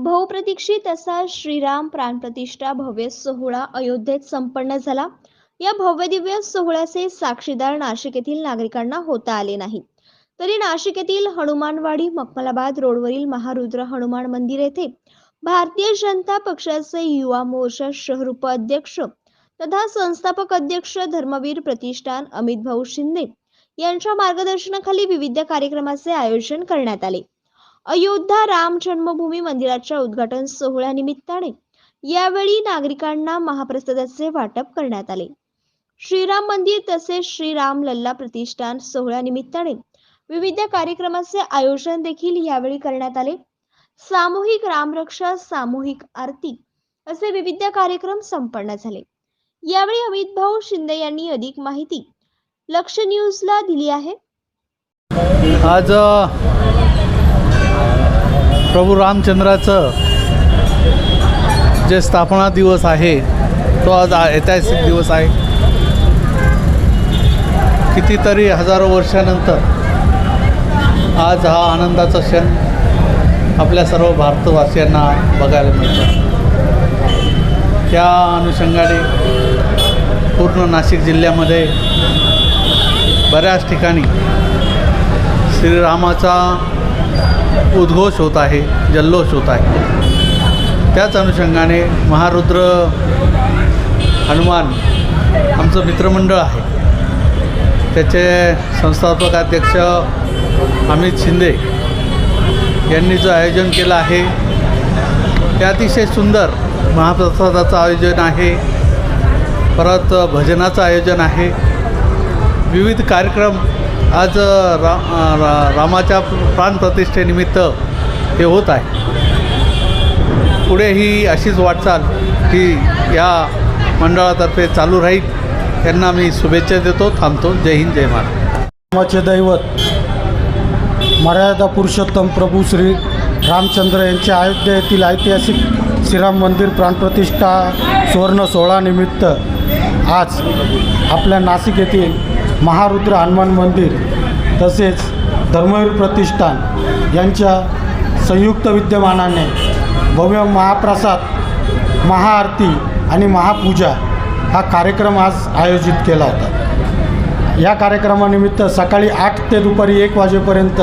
बहुप्रतीक्षित असा श्रीराम प्राणप्रतिष्ठा भव्य सोहळा अयोध्येत संपन्न झाला. या भव्य दिव्य सोहळ्याचे साक्षीदार नाशिक येथील नागरिकांना होता आले नाही. तरी नाशिक येथील हनुमानवाडी मकमलाबाद रोडवरील महारुद्र हनुमान मंदिर येथे भारतीय जनता पक्षाचे युवा मोर्चा शहर उपाध्यक्ष तथा संस्थापक अध्यक्ष धर्मवीर प्रतिष्ठान अमित भाऊ शिंदे यांच्या मार्गदर्शनाखाली विविध कार्यक्रमाचे आयोजन करण्यात आले. अयोध्या राम जन्मभूमी मंदिराच्या उद्घाटन सोहळ्यानिमित्ताने यावेळी नागरिकांना महाप्रसादाचे वाटप करण्यात आले. श्रीराम मंदिर तसेच श्रीराम लल्ला प्रतिष्ठान सोहळ्यानिमित्ताने विविध कार्यक्रमाचे आयोजन देखील यावेळी करण्यात आले. सामूहिक रामरक्षा सामूहिक आरती असे विविध कार्यक्रम संपन्न झाले. यावेळी अमित भाऊ शिंदे यांनी अधिक माहिती लक्ष न्यूजला दिली आहे. आज प्रभू रामचंद्राचं जे स्थापना दिवस आहे तो आज ऐतिहासिक दिवस आहे. कितीतरी हजारो वर्षानंतर आज हा आनंदाचा क्षण आपल्या सर्व भारतवासियांना बघायला मिळतो. त्या अनुषंगाने पूर्ण नाशिक जिल्ह्यामध्ये बऱ्याच ठिकाणी श्रीरामाचा उद्घोष होत आहे जल्लोष होत आहे. त्याच अनुषंगाने महारुद्र हनुमान आमचं मित्रमंडळ आहे. त्याचे संस्थापक अध्यक्ष अमित शिंदे यांनी जो आयोजन केलं आहे ते अतिशय सुंदर महाप्रसादाचं आयोजन आहे. परत भजनाचं आयोजन आहे. विविध कार्यक्रम आज रा रा रामाच्या प्राणप्रतिष्ठेनिमित्त हे होत आहे. पुढे ही अशीच वाटचाल ही या मंडळातर्फे चालू राहील. त्यांना मी शुभेच्छा देतो थांबतो. जय हिंद जय महाराज दैवत मर्यादा पुरुषोत्तम प्रभू श्री रामचंद्र यांच्या अयोध्या येथील ऐतिहासिक श्रीराम मंदिर प्राणप्रतिष्ठा सुवर्ण सोहळानिमित्त आज आपल्या नाशिक येथील महारुद्र हनुमान मंदिर तसेच धर्मवीर प्रतिष्ठान यांच्या संयुक्त विद्यमानाने भव्य महाप्रसाद महाआरती आणि महापूजा हा कार्यक्रम आज आयोजित केला होता. या कार्यक्रमानिमित्त सकाळी आठ ते दुपारी एक वाजेपर्यंत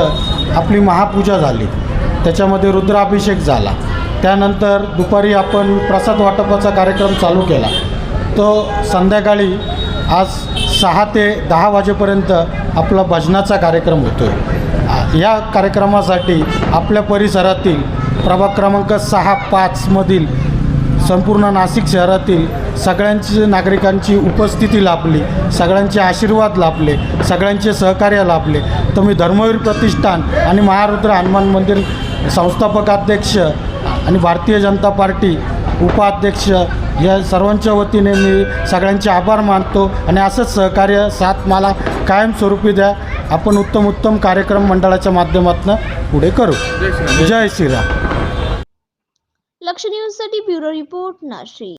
आपली महापूजा झाली. त्याच्यामध्ये रुद्राभिषेक झाला. त्यानंतर दुपारी आपण प्रसाद वाटपाचा कार्यक्रम चालू केला. तो संध्याकाळी आज सहा ते दहा वाजेपर्यंत आपला भजनाचा कार्यक्रम होतो आहे या कार्यक्रमासाठी आपल्या परिसरातील प्रभाग क्रमांक सहा पाचमधील संपूर्ण नाशिक शहरातील सगळ्यांची नागरिकांची उपस्थिती लाभली सगळ्यांचे आशीर्वाद लाभले सगळ्यांचे सहकार्य लाभले. तर मी धर्मवीर प्रतिष्ठान आणि महारुद्र हनुमान मंदिर संस्थापक अध्यक्ष आणि भारतीय जनता पार्टी उपाध्यक्ष या सर्वांच्या वतीने मी सगळ्यांचे आभार मानतो आणि असंच सहकार्य साथ मला कायमस्वरूपी द्या. आपण उत्तम उत्तम कार्यक्रम मंडळाच्या माध्यमातून पुढे करू. जय श्रीराम. लक्ष न्यूजसाठी ब्युरो रिपोर्ट नाशिक.